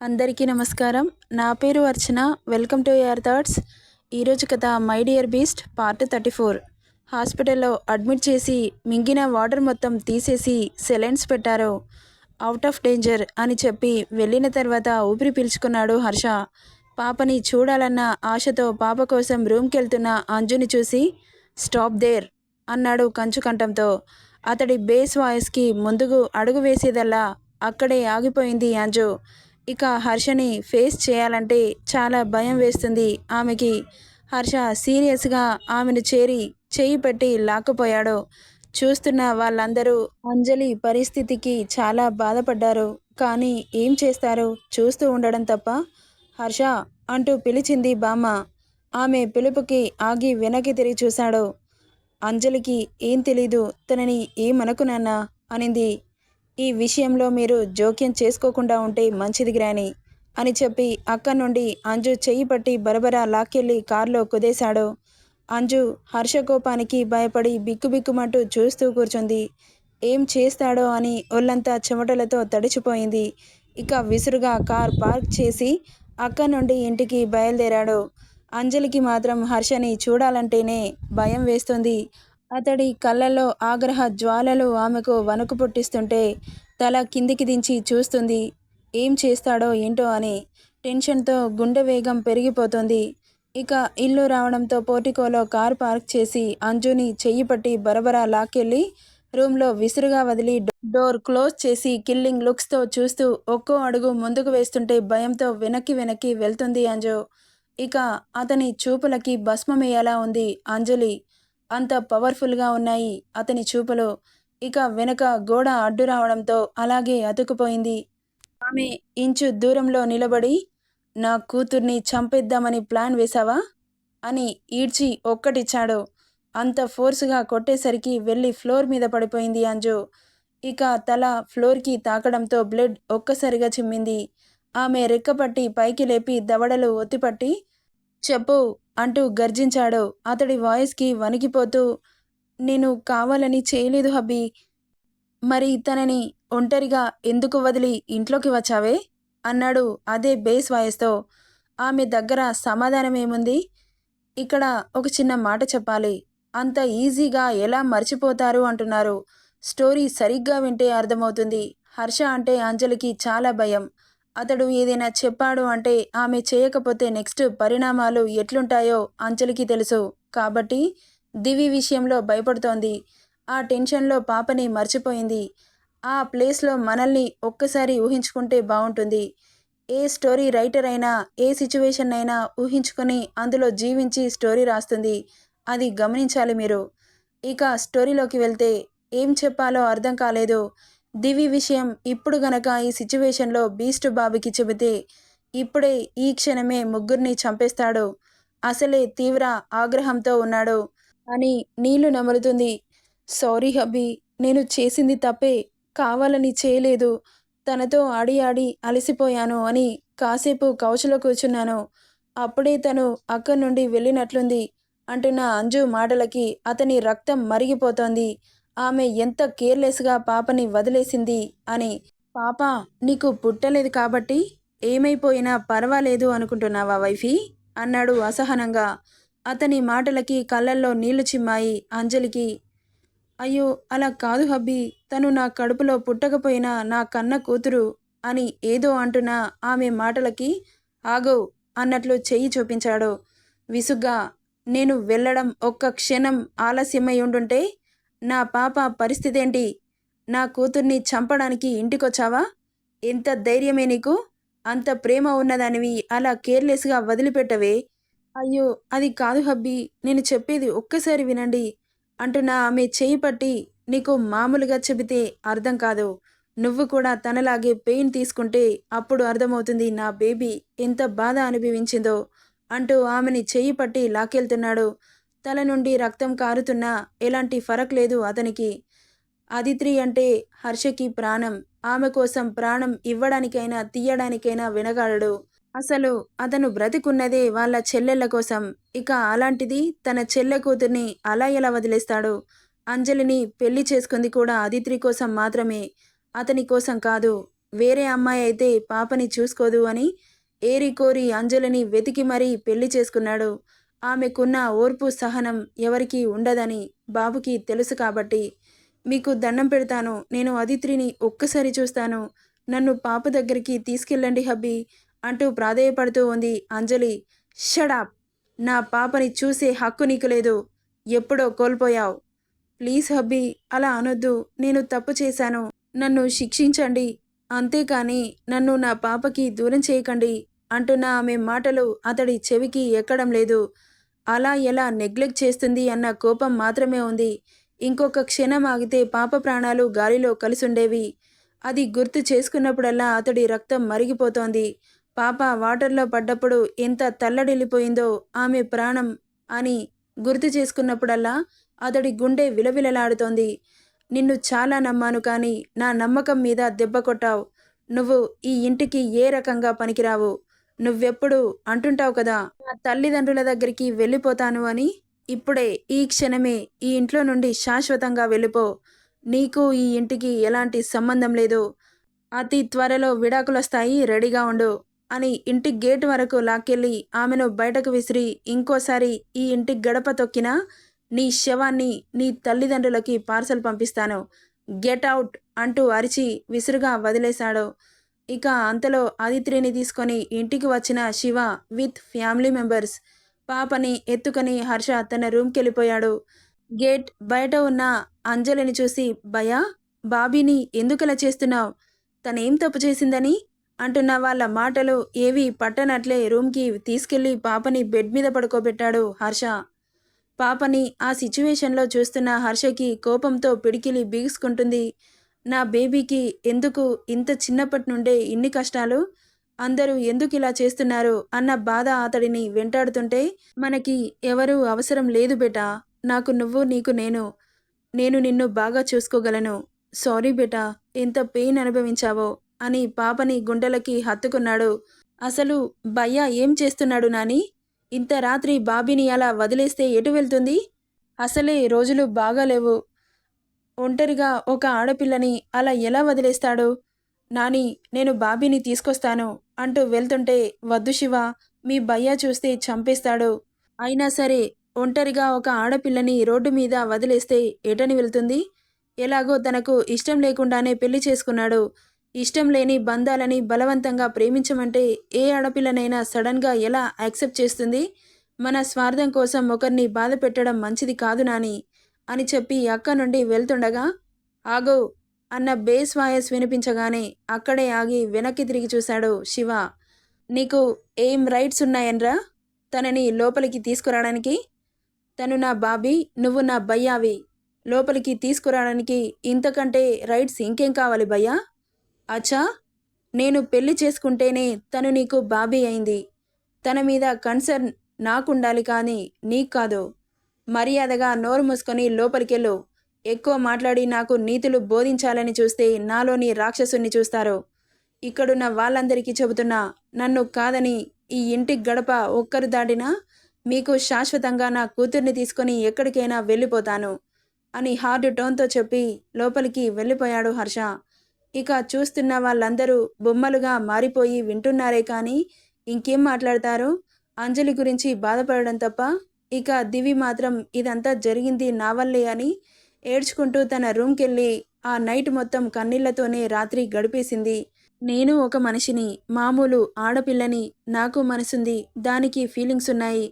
అందరికీ నమస్కారం. నా పేరు Archana. Welcome to your thoughts. ఈరోజు కథ my dear beast part thirty four. హాస్పిటల్లో అడ్మిట్ చేసి మింగిన వాటర్ మొత్తం తీసేసి సెలైన్స్ పెట్టారు. అవుట్ ఆఫ్ డేంజర్ అని చెప్పి వెళ్ళిన తర్వాత ఊపిరి పీల్చుకున్నాడు హర్ష. పాపని చూడాలన్న ఆశతో పాప కోసం రూమ్కి వెళ్తున్న అంజుని చూసి స్టాప్ దేర్ అన్నాడు కంచు కంఠంతో. అతడి బేస్ వాయిస్కి ముందుకు అడుగు వేసేదల్లా అక్కడే ఆగిపోయింది అంజు. ఇక హర్షని ఫేస్ చేయాలంటే చాలా భయం వేస్తుంది. ఆమెకి హర్ష సీరియస్గా ఆమెను చేరి చేయి పెట్టి లాక్కుపోయాడు. చూస్తున్న వాళ్ళందరూ అంజలి పరిస్థితికి చాలా బాధపడ్డారు. కానీ ఏం చేస్తారు? చూస్తూ ఉండడం తప్ప? హర్ష అంటూ పిలిచింది బామ్మ. ఆమె పిలుపుకి ఆగి వెనక్కి తిరిగి చూశాడు. అంజలికి ఏం తెలీదు తనని ఏమనుకున్నానా అనింది. ఈ విషయంలో మీరు జోక్యం చేసుకోకుండా ఉంటే మంచిది గ్రాని అని చెప్పి అక్కడి నుండి అంజు చెయ్యి పట్టి బరబరా లాక్కెళ్ళి కారులో కుదేశాడు. అంజు హర్షకోపానికి భయపడి బిక్కుబిక్కుమంటూ చూస్తూ కూర్చుంది. ఏం చేస్తాడో అని ఒళ్ళంతా చెమటలతో తడిచిపోయింది. ఇక విసురుగా కార్ పార్క్ చేసి అక్కడి నుండి ఇంటికి బయలుదేరాడు. అంజలికి మాత్రం హర్షని చూడాలంటేనే భయం వేస్తుంది. అతడి కళ్ళల్లో ఆగ్రహ జ్వాలలు ఆమెకు వణుకు పుట్టిస్తుంటే తల కిందికి దించి చూస్తుంది. ఏం చేస్తాడో ఏంటో అని టెన్షన్తో గుండె వేగం పెరిగిపోతుంది. ఇక ఇల్లు రావడంతో పోర్టికోలో కారు పార్క్ చేసి అంజుని చెయ్యి పట్టి బరబరా లాక్కెళ్ళి రూమ్లో విసురుగా వదిలి డోర్ క్లోజ్ చేసి కిల్లింగ్ లుక్స్తో చూస్తూ ఒక్కో అడుగు ముందుకు వేస్తుంటే భయంతో వెనక్కి వెనక్కి వెళ్తుంది అంజు. ఇక అతని చూపులకి భస్మమేయాలా ఉంది అంజలి. అంత పవర్ఫుల్గా ఉన్నాయి అతని చూపులు. ఇక వెనక గోడ అడ్డు రావడంతో అలాగే అతుకుపోయింది ఆమె ఇంచు దూరంలో నిలబడి నా కూతుర్ని చంపేద్దామని ప్లాన్ వేశావా? అని ఈడ్చి ఒక్కటిచ్చాడు. అంత ఫోర్సుగా కొట్టేసరికి వెళ్ళి ఫ్లోర్ మీద పడిపోయింది అంజు. ఇక తల ఫ్లోర్కి తాకడంతో బ్లడ్ ఒక్కసారిగా చిమ్మింది. ఆమె రెక్కపట్టి పైకి లేపి దవడలు ఒత్తిపట్టి చెప్పు అంటూ గర్జించాడు. అతడి వాయిస్కి వణికిపోతూ నేను కావాలని చేయలేదు హబ్బీ మరి తనని ఒంటరిగా ఎందుకు వదిలి ఇంట్లోకి వచ్చావే? అన్నాడు అదే బేస్ వాయిస్తో. ఆమె దగ్గర సమాధానమేముంది? ఇక్కడ ఒక చిన్న మాట చెప్పాలి. అంత ఈజీగా ఎలా మర్చిపోతారు అంటున్నారు. స్టోరీ సరిగ్గా వింటే అర్థమవుతుంది. హర్ష అంటే అంజలికి చాలా భయం. అతడు ఏదైనా చెప్పాడు అంటే ఆమె చేయకపోతే నెక్స్ట్ పరిణామాలు ఎట్లుంటాయో అంజలికి తెలుసు. కాబట్టి దివి విషయంలో భయపడుతోంది. ఆ టెన్షన్లో పాపని మర్చిపోయింది. ఆ ప్లేస్లో మనల్ని ఒక్కసారి ఊహించుకుంటే బాగుంటుంది ఏ స్టోరీ రైటర్ అయినా ఏ సిచ్యువేషన్ అయినా ఊహించుకొని అందులో జీవించి స్టోరీ రాస్తుంది. అది గమనించాలి మీరు. ఇక స్టోరీలోకి వెళ్తే ఏం చెప్పాలో అర్థం కాలేదు. దివి విషయం ఇప్పుడు గనక ఈ సిచ్యువేషన్లో బీస్ట్ బాబుకి చెబితే ఇప్పుడే ఈ క్షణమే ముగ్గురిని చంపేస్తాడు. అసలే తీవ్ర ఆగ్రహంతో ఉన్నాడు. అని నీళ్ళు నములుతుంది. సారీ హబ్బీ నేను చేసింది తప్పే కావాలని చేయలేదు. తనతో ఆడి ఆడి అలసిపోయాను అని కాసేపు కౌచులో కూర్చున్నాను. అప్పుడే తను అక్కడి నుండి వెళ్ళినట్లుంది. అంటున్న అంజు మాటలకి అతని రక్తం మరిగిపోతోంది. ఆమె ఎంత కేర్లెస్గా పాపని వదిలేసింది అని పాప నీకు పుట్టలేదు కాబట్టి ఏమైపోయినా పర్వాలేదు అనుకుంటున్నావా వైఫీ? అన్నాడు అసహనంగా. అతని మాటలకి కళ్ళల్లో నీళ్ళు చిమ్మాయి అంజలికి అయ్యో అలా కాదు హబ్బీ. తను నా కడుపులో పుట్టకపోయినా నా కన్న కూతురు అని ఏదో అంటున్న ఆమె మాటలకి ఆగో అన్నట్లు చెయ్యి చూపించాడు. విసుగ్గా నేను వెళ్ళడం ఒక్క క్షణం ఆలస్యమై ఉండుంటే నా పాప పరిస్థితేంటి? నా కూతుర్ని చంపడానికి ఇంటికొచ్చావా? ఎంత ధైర్యమే నీకు? అంత ప్రేమ ఉన్నదానివి అలా కేర్లెస్గా వదిలిపెట్టవే. అయ్యో అది కాదు హబ్బీ. నేను చెప్పేది ఒక్కసారి వినండి. అంటున్న ఆమె చేయి పట్టి నీకు మామూలుగా చెబితే అర్థం కాదు. నువ్వు కూడా తనలాగే పెయిన్ తీసుకుంటే అప్పుడు అర్థమవుతుంది నా బేబీ ఎంత బాధ అనుభవించిందో అంటూ ఆమెని చెయ్యి పట్టి లాక్కెళ్తున్నాడు. తల నుండి రక్తం కారుతున్నా ఎలాంటి ఫరక్ లేదు అతనికి. అదిత్రి అంటే హర్షకి ప్రాణం. ఆమె కోసం ప్రాణం ఇవ్వడానికైనా తీయడానికైనా వినగలడు అసలు అతను బ్రతికున్నదే వాళ్ళ చెల్లెళ్ళ కోసం. ఇక అలాంటిది తన చెల్లె కూతుర్ని అలా ఎలా వదిలేస్తాడు? అంజలిని పెళ్ళి చేసుకుంది కూడా అదిత్రి కోసం మాత్రమే. అతని కోసం కాదు. వేరే అమ్మాయి అయితే పాపని చూసుకోదు అని ఏరి కోరి అంజలిని వెతికి మరీ పెళ్ళి చేసుకున్నాడు. ఆమెకున్న ఓర్పు సహనం ఎవరికీ ఉండదని బాబుకి తెలుసు కాబట్టి మీకు దండం పెడతాను. నేను అదిత్రిని ఒక్కసారి చూస్తాను. నన్ను పాప దగ్గరికి తీసుకెళ్ళండి హబ్బీ అంటూ ప్రాధేయపడుతూ ఉంది అంజలి. షడాప్ నా పాపని చూసే హక్కు నీకు లేదు. ఎప్పుడో కోల్పోయావు. ప్లీజ్ హబ్బీ అలా అనొద్దు. నేను తప్పు చేశాను. నన్ను శిక్షించండి. అంతేకాని నన్ను నా పాపకి దూరం చేయకండి అంటున్న ఆమె మాటలు అతడి చెవికి ఎక్కడం లేదు. అలా ఎలా నెగ్లెక్ట్ చేస్తుంది అన్న కోపం మాత్రమే ఉంది. ఇంకొక క్షణం ఆగితే పాప ప్రాణాలు గాలిలో కలిసుండేవి. అది గుర్తు చేసుకున్నప్పుడల్లా అతడి రక్తం మరిగిపోతోంది. పాప వాటర్లో పడ్డప్పుడు ఎంత తల్లడిల్లిపోయిందో ఆమె ప్రాణం అని గుర్తు చేసుకున్నప్పుడల్లా అతడి గుండె విలవిలలాడుతోంది. నిన్ను చాలా నమ్మాను కానీ నా నమ్మకం మీద దెబ్బ కొట్టావు. నువ్వు ఈ ఇంటికి ఏ రకంగా పనికిరావు? నువ్వెప్పుడు అంటుంటావు కదా నా తల్లిదండ్రుల దగ్గరికి వెళ్ళిపోతాను అని. ఇప్పుడే ఈ క్షణమే ఈ ఇంట్లో నుండి శాశ్వతంగా వెళ్ళిపో. నీకు ఈ ఇంటికి ఎలాంటి సంబంధం లేదు. అతి త్వరలో విడాకులొస్తాయి రెడీగా ఉండు అని ఇంటి గేట్ వరకు లాక్కెళ్ళి ఆమెను బయటకు విసిరి ఇంకోసారి ఈ ఇంటి గడప తొక్కినా నీ శవాన్ని నీ తల్లిదండ్రులకి పార్సల్ పంపిస్తాను. గెట్ అవుట్ అంటూ అరిచి విసురుగా వదిలేశాడు. ఇక అంతలో ఆదిత్రిని తీసుకొని ఇంటికి వచ్చిన శివ విత్ ఫ్యామిలీ మెంబర్స్ పాపని ఎత్తుకొని హర్ష తన రూమ్కి వెళ్ళిపోయాడు. గేట్ బయట ఉన్న అంజలిని చూసి భయా బాబీని ఎందుకలా చేస్తున్నావు? తనేం తప్పు చేసిందని? అంటున్న వాళ్ళ మాటలు ఏవి పట్టనట్లే రూమ్కి తీసుకెళ్ళి పాపని బెడ్ మీద పడుకోబెట్టాడు హర్ష. పాపని ఆ సిచ్యువేషన్లో చూస్తున్న హర్షకి కోపంతో పిడికిలి బిగుసుకుంటుంది. నా బేబీకి ఎందుకు ఇంత చిన్నప్పటి నుండే ఇన్ని కష్టాలు? అందరూ ఎందుకు ఇలా చేస్తున్నారు? అన్న బాధ అతడిని వెంటాడుతుంటే మనకి ఎవరూ అవసరం లేదు బేటా. నాకు నువ్వు నీకు నేను. నేను నిన్ను బాగా చూసుకోగలను. సారీ బేటా ఎంత పెయిన్ అనుభవించావో అని పాపని గుండెలకి హత్తుకున్నాడు. అసలు భయ్య ఏం చేస్తున్నాడు నాని? ఇంత రాత్రి బాబీని అలా వదిలేస్తే ఎటు వెళ్తుంది? అసలే రోజులు బాగాలేవు. ఒంటరిగా ఒక ఆడపిల్లని అలా ఎలా వదిలేస్తాడు? నాని నేను బాబీని తీసుకొస్తాను అంటూ వెళ్తుంటే వద్దు శివ మీ భయ్య చూస్తే చంపేస్తాడు. అయినా సరే ఒంటరిగా ఒక ఆడపిల్లని రోడ్డు మీద వదిలేస్తే ఎటని వెళ్తుంది? ఎలాగో తనకు ఇష్టం లేకుండానే పెళ్ళి చేసుకున్నాడు. ఇష్టం లేని బంధాలని బలవంతంగా ప్రేమించమంటే ఏ ఆడపిల్లనైనా సడన్గా ఎలా యాక్సెప్ట్ చేస్తుంది? మన స్వార్థం కోసం ఒకరిని బాధ పెట్టడం మంచిది కాదు నాని. అని చెప్పి అక్క నుండి వెళ్తుండగా ఆగో అన్న బేస్ వాయస్ వినిపించగానే అక్కడే ఆగి వెనక్కి తిరిగి చూశాడు శివ. నీకు ఏం రైట్స్ ఉన్నాయన్రా? తనని లోపలికి తీసుకురావడానికి? తను నా బాబీ నువ్వు నా భయ్యావి. లోపలికి తీసుకురావడానికి ఇంతకంటే రైట్స్ ఇంకేం కావాలి భయ్యా? అచ్చా నేను పెళ్ళి చేసుకుంటేనే తను నీకు బాబీ అయింది. తన మీద కన్సర్న్ నాకుండాలి కానీ నీకు కాదు. మర్యాదగా నోరు మూసుకొని లోపలికెళ్ళు. ఎక్కువ మాట్లాడి నాకు నీతులు బోధించాలని చూస్తే నాలోని రాక్షసుని చూస్తారు. ఇక్కడున్న వాళ్ళందరికీ చెబుతున్నా నన్ను కాదని ఈ ఇంటి గడప ఒక్కరు దాటినా మీకు శాశ్వతంగా నా కూతుర్ని తీసుకొని ఎక్కడికైనా వెళ్ళిపోతాను అని హార్డ్ టోన్తో చెప్పి లోపలికి వెళ్ళిపోయాడు హర్ష. ఇక చూస్తున్న వాళ్ళందరూ బొమ్మలుగా మారిపోయి వింటున్నారే కానీ ఇంకేం మాట్లాడతారు? అంజలి గురించి బాధపడడం తప్ప ఇక దివి మాత్రం ఇదంతా జరిగింది నా వల్లే అని ఏడ్చుకుంటూ తన రూమ్కెళ్ళి ఆ నైట్ మొత్తం కన్నీళ్ళతోనే రాత్రి గడిపేసింది. నేను ఒక మనిషిని మామూలు ఆడపిల్లని నాకు మనసుంది దానికి ఫీలింగ్స్ ఉన్నాయి.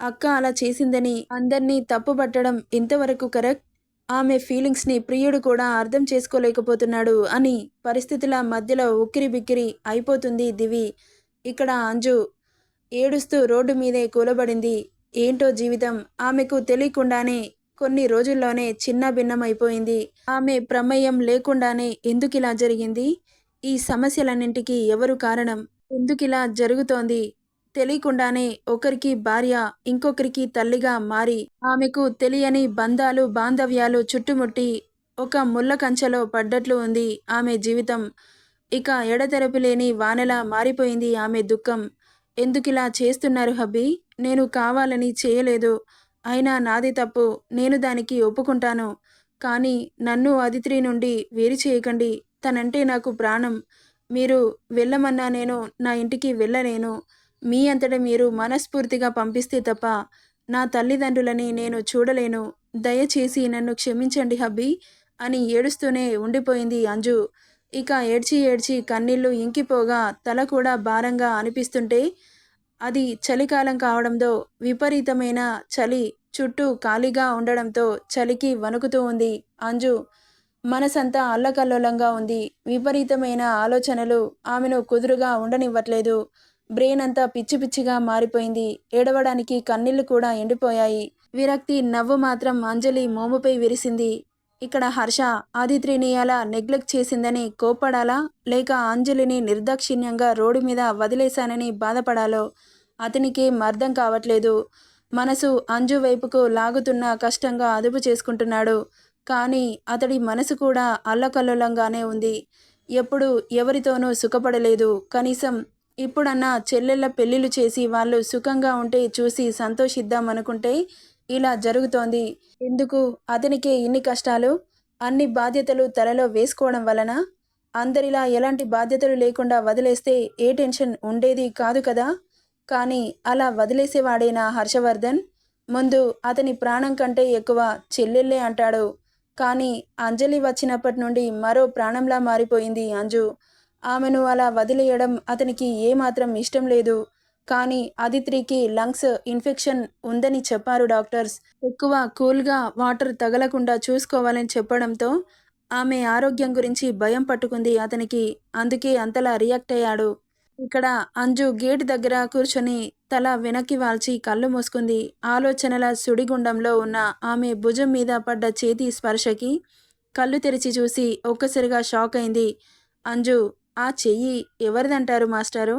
అక్క అలా చేసిందని అందర్నీ తప్పుపట్టడం ఇంతవరకు కరెక్ట్? ఆమె ఫీలింగ్స్ని ప్రియుడు కూడా అర్థం చేసుకోలేకపోతున్నాడు అని పరిస్థితుల మధ్యలో ఉక్కిరి బిక్కిరి అయిపోతుంది దివి. ఇక్కడ అంజు ఏడుస్తూ రోడ్డు మీదే కూలబడింది. ఏంటో జీవితం ఆమెకు తెలియకుండానే కొన్ని రోజుల్లోనే చిన్న భిన్నమైపోయింది. ఆమె ప్రమేయం లేకుండానే ఎందుకిలా జరిగింది? ఈ సమస్యలన్నింటికీ ఎవరు కారణం? ఎందుకిలా జరుగుతోంది? తెలియకుండానే ఒకరికి భార్య ఇంకొకరికి తల్లిగా మారి ఆమెకు తెలియని బంధాలు బాంధవ్యాలు చుట్టుముట్టి ఒక ముళ్ళ కంచెలో పడ్డట్లు ఉంది ఆమె జీవితం. ఇక ఎడతెరపి లేని వానలా మారిపోయింది ఆమె దుఃఖం. ఎందుకిలా చేస్తున్నారు హబ్బీ? నేను కావాలని చేయలేదు. అయినా నాది తప్పు. నేను దానికి ఒప్పుకుంటాను. కానీ నన్ను అదిత్రి నుండి వేరు చేయకండి. తనంటే నాకు ప్రాణం. మీరు వెళ్ళమన్నా నేను నా ఇంటికి వెళ్ళలేను. మీ అంతట మీరు మనస్ఫూర్తిగా పంపిస్తే తప్ప నా తల్లిదండ్రులని నేను చూడలేను. దయచేసి నన్ను క్షమించండి హబ్బీ అని ఏడుస్తూనే ఉండిపోయింది అంజు. ఇక ఏడ్చి ఏడ్చి కన్నీళ్ళు ఇంకిపోగా తల కూడా భారంగా అనిపిస్తుంటే అది చలికాలం కావడంతో విపరీతమైన చలి చుట్టూ ఖాళీగా ఉండడంతో చలికి వణుకుతూ ఉంది. అంజు మనసంతా అల్లకల్లోలంగా ఉంది. విపరీతమైన ఆలోచనలు ఆమెను కుదురుగా ఉండనివ్వట్లేదు. బ్రెయిన్ అంతా పిచ్చి పిచ్చిగా మారిపోయింది. ఏడవడానికి కన్నీళ్ళు కూడా ఎండిపోయాయి. విరక్తి నవ్వు మాత్రం అంజలి మోముపై విరిసింది. ఇక్కడ హర్ష ఆదిత్రిని అలా నెగ్లెక్ట్ చేసిందని కోపడాలా లేక అంజలిని నిర్దాక్షిణ్యంగా రోడ్డు మీద వదిలేశానని బాధపడాలో? అతనికి అర్థం కావట్లేదు. మనసు అంజు వైపుకు లాగుతున్న కష్టంగా అదుపు చేసుకుంటున్నాడు. కానీ అతడి మనసు కూడా అల్లకల్లోలంగానే ఉంది. ఎప్పుడు ఎవరితోనూ సుఖపడలేదు. కనీసం ఇప్పుడన్నా చెల్లెళ్ళ పెళ్ళిళ్ళు చేసి వాళ్ళు సుఖంగా ఉంటే చూసి సంతోషిద్దాం అనుకుంటే ఇలా జరుగుతోంది. ఎందుకు? అతనికే ఇన్ని కష్టాలు అన్ని బాధ్యతలు తలలో వేసుకోవడం వలన? అందరిలా ఎలాంటి బాధ్యతలు లేకుండా వదిలేస్తే ఏ టెన్షన్ ఉండేది కాదు కదా? కానీ అలా వదిలేసేవాడేనా హర్షవర్ధన్? ముందు అతని ప్రాణం కంటే ఎక్కువ చెల్లెళ్ళే అంటాడు. కానీ అంజలి వచ్చినప్పటి నుండి మరో ప్రాణంలా మారిపోయింది అంజు. ఆమెను అలా వదిలేయడం అతనికి ఏమాత్రం ఇష్టం లేదు. కానీ అదిత్రికి లంగ్స్ ఇన్ఫెక్షన్ ఉందని చెప్పారు డాక్టర్స్. ఎక్కువ కూల్గా వాటర్ తగలకుండా చూసుకోవాలని చెప్పడంతో ఆమె ఆరోగ్యం గురించి భయం పట్టుకుంది అతనికి. అందుకే అంతలా రియాక్ట్ అయ్యాడు. ఇక్కడ అంజు గేట్ దగ్గర కూర్చొని తల వెనక్కి వాల్చి కళ్ళు మూసుకుంది. ఆలోచనల సుడిగుండంలో ఉన్న ఆమె భుజం మీద పడ్డ చేతి స్పర్శకి కళ్ళు తెరిచి చూసి ఒక్కసారిగా షాక్ అయింది. అంజు ఆ చెయ్యి ఎవరిదంటారు మాస్టారు?